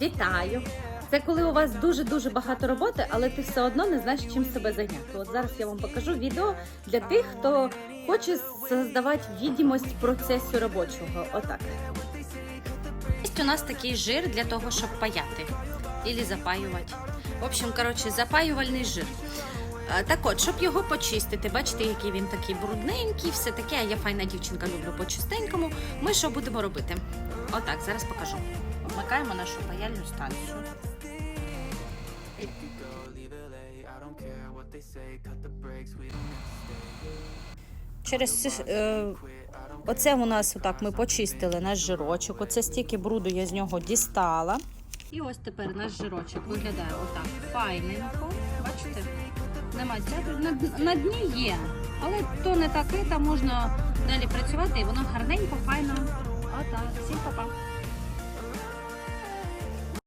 Вітаю! Це коли у вас дуже-дуже багато роботи, але ти все одно не знаєш, чим себе зайняти. От зараз я вам покажу відео для тих, хто хоче создавати відомість процесу робочого. Отак. Є у нас такий жир для того, щоб паяти або запаювати. В общем, коротше, запаювальний жир. Е, Так от, щоб його почистити, бачите, який він такий брудненький, все таке, а я файна дівчинка, люблю по чистенькому. Ми що будемо робити? Отак, зараз покажу. Вмикаємо нашу паяльну станцію. Через е, оце у нас отак ми почистили наш жирочок. Оце стільки бруду я з нього дістала. І ось тепер наш жирочок виглядає отак файненько. Бачите? Нема. На, на дні є. Але то не таке, там можна далі працювати і воно гарненько, файно. Отак.